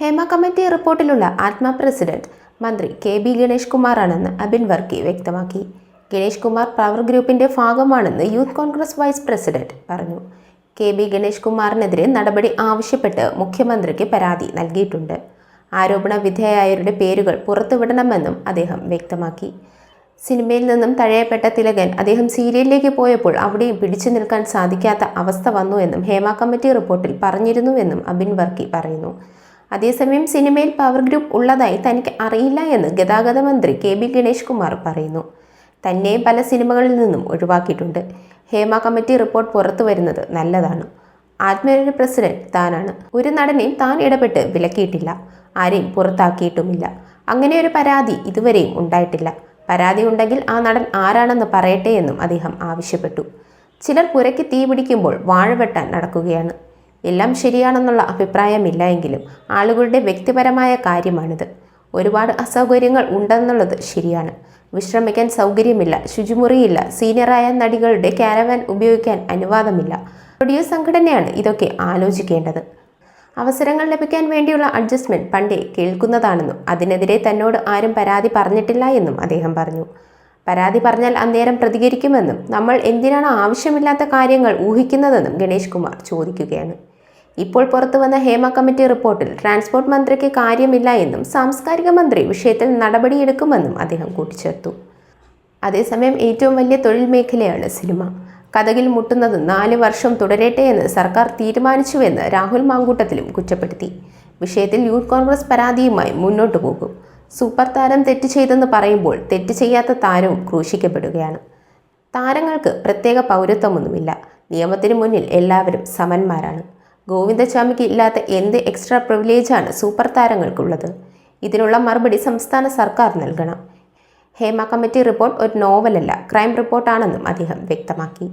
Hema committee റിപ്പോർട്ടിലുള്ള ആത്മ president മന്ത്രി K B Ganesh കുമാറാണെന്ന് അബിൻ വർക്കി വ്യക്തമാക്കി. ഗണേഷ് കുമാർ പവർ ഗ്രൂപ്പിന്റെ ഭാഗമാണെന്ന് യൂത്ത് കോൺഗ്രസ് വൈസ് പ്രസിഡന്റ് പറഞ്ഞു. കെ ബി ഗണേഷ് കുമാറിനെതിരെ നടപടി ആവശ്യപ്പെട്ട് മുഖ്യമന്ത്രിക്ക് പരാതി നൽകിയിട്ടുണ്ട്. ആരോപണ വിധേയായവരുടെ പേരുകൾ പുറത്തുവിടണമെന്നും അദ്ദേഹം വ്യക്തമാക്കി. സിനിമയിൽ നിന്നും തഴയപ്പെട്ട തിലകൻ അദ്ദേഹം സീരിയലിലേക്ക് പോയപ്പോൾ അവിടെയും പിടിച്ചു നിൽക്കാൻ സാധിക്കാത്ത അവസ്ഥ വന്നു എന്നും ഹേമ കമ്മിറ്റി റിപ്പോർട്ടിൽ പറഞ്ഞിരുന്നുവെന്നും അബിൻ വർക്കി പറയുന്നു. അതേസമയം സിനിമയിൽ പവർ ഗ്രൂപ്പ് ഉള്ളതായി തനിക്ക് അറിയില്ല എന്ന് ഗതാഗത മന്ത്രി കെ ബി ഗണേഷ് കുമാർ പറയുന്നു. തന്നെ പല സിനിമകളിൽ നിന്നും ഒഴിവാക്കിയിട്ടുണ്ട്. ഹേമ കമ്മിറ്റി റിപ്പോർട്ട് പുറത്തു വരുന്നത് നല്ലതാണ്. ആത്മീയരുടെ പ്രസിഡന്റ് താനാണ്. ഒരു നടനെയും താൻ ഇടപെട്ട് വിലക്കിയിട്ടില്ല. ആരെയും പുറത്താക്കിയിട്ടുമില്ല. അങ്ങനെ ഒരു പരാതി ഇതുവരെയും ഉണ്ടായിട്ടില്ല. പരാതി ഉണ്ടെങ്കിൽ ആ നടൻ ആരാണെന്ന് പറയട്ടെ എന്നും അദ്ദേഹം ആവശ്യപ്പെട്ടു. ചിലർ പുരയ്ക്ക് തീ പിടിക്കുമ്പോൾ വാഴ വെട്ടാൻ നടക്കുകയാണ്. എല്ലാം ശരിയാണെന്നുള്ള അഭിപ്രായമില്ല എങ്കിലും ആളുകളുടെ വ്യക്തിപരമായ കാര്യമാണിത്. ഒരുപാട് അസൗകര്യങ്ങൾ ഉണ്ടെന്നുള്ളത് ശരിയാണ്. വിശ്രമിക്കാൻ സൗകര്യമില്ല ശുചിമുറിയില്ല സീനിയറായ നടികളുടെ കാരവാൻ ഉപയോഗിക്കാൻ അനുവാദമില്ല. പ്രൊഡ്യൂസ് സംഘടനയാണ് ഇതൊക്കെ ആലോചിക്കേണ്ടത്. അവസരങ്ങൾ ലഭിക്കാൻ വേണ്ടിയുള്ള അഡ്ജസ്റ്റ്മെന്റ് പണ്ടേ കേൾക്കുന്നതാണെന്നും അതിനെതിരെ തന്നോട് ആരും പരാതി പറഞ്ഞിട്ടില്ല എന്നും അദ്ദേഹം പറഞ്ഞു. പരാതി പറഞ്ഞാൽ അന്നേരം പ്രതികരിക്കുമെന്നും നമ്മൾ എന്തിനാണ് ആവശ്യമില്ലാത്ത കാര്യങ്ങൾ ഊഹിക്കുന്നതെന്നും ഗണേഷ് കുമാർ ചോദിക്കുകയാണ്. ഇപ്പോൾ പുറത്തു വന്ന ഹേമ കമ്മിറ്റി റിപ്പോർട്ടിൽ ട്രാൻസ്പോർട്ട് മന്ത്രിക്ക് കാര്യമില്ല എന്നും സാംസ്കാരിക മന്ത്രി വിഷയത്തിൽ നടപടിയെടുക്കുമെന്നും അദ്ദേഹം കൂട്ടിച്ചേർത്തു. അതേസമയം ഏറ്റവും വലിയ തൊഴിൽ മേഖലയാണ് സിനിമ. കഥകിൽ മുട്ടുന്നത് നാല് വർഷം തുടരട്ടെ എന്ന് സർക്കാർ തീരുമാനിച്ചുവെന്ന് രാഹുൽ മാങ്കൂട്ടത്തിലും കുറ്റപ്പെടുത്തി. വിഷയത്തിൽ യൂത്ത് കോൺഗ്രസ് പരാതിയുമായി മുന്നോട്ടു പോകും. സൂപ്പർ താരം തെറ്റ് ചെയ്തെന്ന് പറയുമ്പോൾ തെറ്റ് ചെയ്യാത്ത താരവും ക്രൂശിക്കപ്പെടുകയാണ്. താരങ്ങൾക്ക് പ്രത്യേക പൗരത്വമൊന്നുമില്ല. നിയമത്തിന് മുന്നിൽ എല്ലാവരും സമന്മാരാണ്. ഗോവിന്ദസ്വാമിക്ക് ഇല്ലാത്ത എന്ത് എക്സ്ട്രാ പ്രിവിലേജാണ് സൂപ്പർ താരങ്ങൾക്കുള്ളത്? ഇതിനുള്ള മറുപടി സംസ്ഥാന സർക്കാർ നൽകണം. ഹേമ കമ്മിറ്റി റിപ്പോർട്ട് ഒരു നോവലല്ല ക്രൈം റിപ്പോർട്ടാണെന്നും അദ്ദേഹം വ്യക്തമാക്കി.